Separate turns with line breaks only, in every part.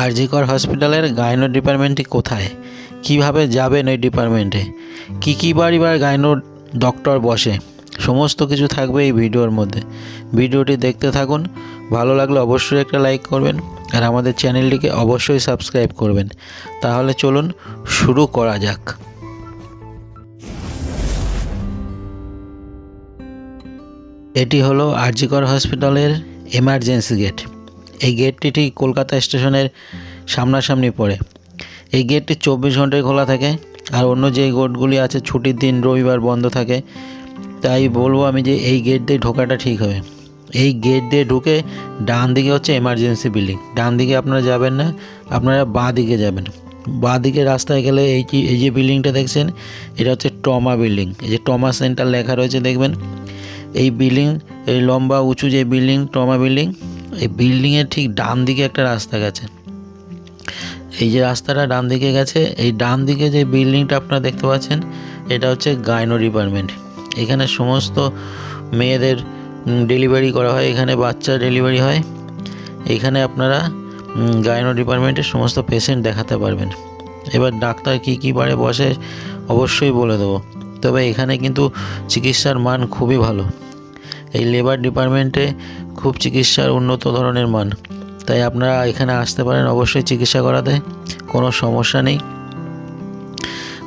আরজিকর হসপিটালের গাইনো ডিপার্টমেন্টটি কোথায়? কীভাবে যাবেন ওই ডিপার্টমেন্টে? কী কী বাড়ি বা গাইনো ডক্টর বসে? সমস্ত কিছু থাকবে এই ভিডিওর মধ্যে। ভিডিওটি দেখতে থাকুন। ভালো লাগলে অবশ্যই একটা লাইক করবেন আর আমাদের চ্যানেলটিকে অবশ্যই সাবস্ক্রাইব করবেন। তাহলে চলুন শুরু করা যাক। এটি হলো আরজিকর হসপিটালের এমার্জেন্সি গেট। এই গেটটি ঠিক কলকাতা স্টেশনের সামনাসামনি পড়ে। এই গেটটি চব্বিশ ঘন্টায় খোলা থাকে আর অন্য যে গেটগুলি আছে ছুটির দিন রবিবার বন্ধ থাকে, তাই বলব আমি যে এই গেট দিয়ে ঢোকাটা ঠিক হবে। এই গেট দিয়ে ঢুকে ডান দিকে হচ্ছে এমার্জেন্সি বিল্ডিং ডান দিকে আপনারা যাবেন না, আপনারা বাঁ দিকে যাবেন। বাঁ দিকে রাস্তায় গেলে এই যে এই যে বিল্ডিংটা দেখছেন, এটা হচ্ছে টমা বিল্ডিং এই যে টমা সেন্টার লেখা রয়েছে, দেখবেন? এই বিল্ডিং এই লম্বা, উঁচু যে বিল্ডিং টমা বিল্ডিং এই বিল্ডিংয়ের ঠিক ডান দিকে একটা রাস্তা গেছে। এই যে রাস্তাটা ডান দিকে গেছে, এই ডান দিকে যে বিল্ডিংটা আপনারা দেখতে পাচ্ছেন, এটা হচ্ছে গাইনো ডিপার্টমেন্ট এখানে সমস্ত মেয়েদের ডেলিভারি করা হয়, এখানে বাচ্চা ডেলিভারি হয়। এখানে আপনারা গাইনো ডিপার্টমেন্টের সমস্ত পেশেন্ট দেখাতে পারবেন। এবার ডাক্তার কী কী বারে বসে, অবশ্যই বলে দেবো। তবে এখানে কিন্তু চিকিৎসার মান খুবই ভালো। এই লেবার ডিপার্টমেন্টে খুব চিকিৎসার উন্নত ধরনের মান। তাই আপনারা এখানে আসতে পারেন, অবশ্যই চিকিৎসা করাতে, কোনো সমস্যা নেই।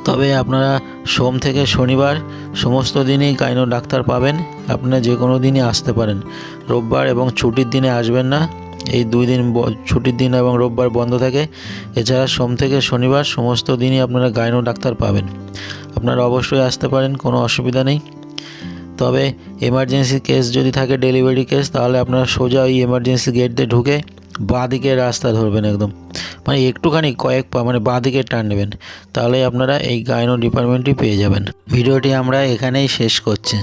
তবে আপনারা সোম থেকে শনিবার সমস্ত দিনই গাইনো ডাক্তার পাবেন, আপনারা যে কোনো দিনই আসতে পারেন। রোববার এবং ছুটির দিনে আসবেন না, এই দুই দিন ছুটির দিন এবং রোববার বন্ধ থাকে। এছাড়া সোম থেকে শনিবার সমস্ত দিনই আপনারা গাইনো ডাক্তার পাবেন। আপনারা অবশ্যই আসতে পারেন, কোনো অসুবিধা নেই। তবে এমার্জেন্সি কেস যদি থাকে ডেলিভারি কেস তাহলে আপনারা সোজা ওই এমার্জেন্সি গেট দিয়ে ঢুকে বাঁ দিকে রাস্তা ধরবেন একদম। মানে একটুখানি কয়েক পা মানে বাঁ দিকে টান নেবেন। তাহলে আপনারা এই গায়নো ডিপার্টমেন্টটি পেয়ে যাবেন। ভিডিওটি আমরা এখানেই শেষ করছি।